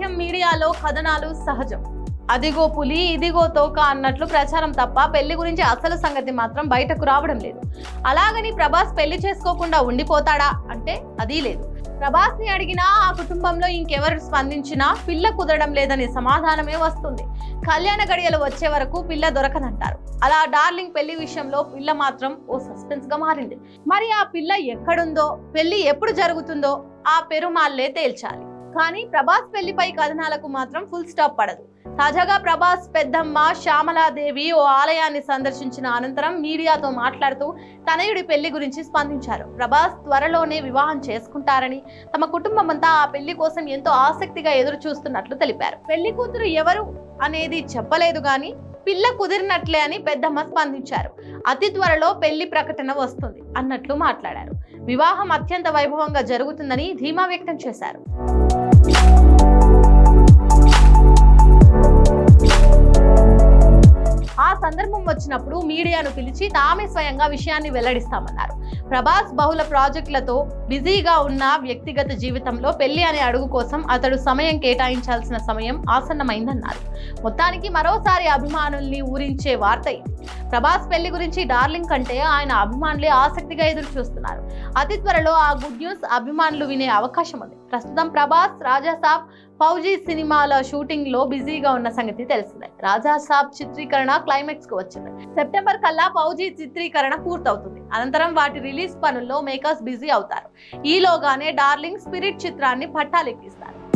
సినిమాలో కథనాలు సహజం. అదిగో పులి ఇదిగో తోక అన్నట్లు ప్రచారం తప్ప పెళ్ళి గురించి అసలు సంగతి మాత్రం బయటకు రావడం లేదు. అలాగని ప్రభాస్ పెళ్ళి చేసుకోకుండా ఉండిపోతాడా? అంటే అదీ లేదు. ప్రభాస్ని అడిగినా ఆ కుటుంబంలో ఇంకెవరు స్పందించినా పిల్ల కుదరడం లేదనే సమాధానమే వస్తుంది. కళ్యాణ గడియలు వచ్చే వరకు పిల్ల దొరకదంటారు. అలా డార్లింగ్ పెళ్ళి విషయంలో పిల్ల మాత్రం ఓ సస్పెన్స్గా మారింది. మరి ఆ పిల్ల ఎక్కడుందో పెళ్ళి ఎప్పుడు జరుగుతుందో ఆ పెరుమాళ్ళే తేల్చాలి. కానీ ప్రభాస్ పెళ్ళిపై కథనాలకు మాత్రం ఫుల్ స్టాప్ పడదు. తాజాగా ప్రభాస్ పెద్దమ్మ శ్యామలాదేవి ఓ ఆలయాన్ని సందర్శించిన అనంతరం మీడియాతో మాట్లాడుతూ తనయుడి పెళ్ళి గురించి స్పందించారు. ప్రభాస్ త్వరలోనే వివాహం చేసుకుంటారని తమ కుటుంబం అంతా ఆ పెళ్ళి కోసం ఎంతో ఆసక్తిగా ఎదురు చూస్తున్నట్లు తెలిపారు. పెళ్ళి కూతురు ఎవరు అనేది చెప్పలేదు గాని పిల్ల కుదిరినట్లే అని పెద్దమ్మ స్పందించారు. అతి త్వరలో పెళ్ళి ప్రకటన వస్తుంది అన్నట్లు మాట్లాడారు. వివాహం అత్యంత వైభవంగా జరుగుతుందని ధీమా వ్యక్తం చేశారు. వచ్చినప్పుడు మీడియాను పిలిచి తామే స్వయంగా విషయాన్ని వెల్లడిస్తామన్నారు. ప్రభాస్ బహుళ ప్రాజెక్టులతో బిజీగా ఉన్న వ్యక్తిగత జీవితంలో పెళ్ళి అనే అడుగు కోసం అతడు సమయం కేటాయించాల్సిన సమయం ఆసన్నమైందన్నారు. మొత్తానికి మరోసారి అభిమానుల్ని ఊరించే వార్త ఇది. ప్రభాస్ పెళ్ళి గురించి డార్లింగ్ కంటే ఆయన అభిమానులే ఆసక్తిగా ఎదురు చూస్తున్నారు. అతి త్వరలో ఆ గుడ్ న్యూస్ అభిమానులు వినే అవకాశం ఉంది. ప్రస్తుతం ప్రభాస్ రాజాసాబ్ ఫౌజీ సినిమాల షూటింగ్లో బిజీగా ఉన్న సంగతి తెలిసిందే. రాజాసాబ్ చిత్రీకరణ క్లైమాక్స్కు వచ్చింది. సెప్టెంబర్ కల్లా ఫౌజీ చిత్రీకరణ పూర్తవుతుంది. అనంతరం వాటి రిలీజ్ పనుల్లో మేకర్స్ బిజీ అవుతారు. ఈలోగానే డార్లింగ్ స్పిరిట్ చిత్రాన్ని పట్టాలెక్కిస్తారు.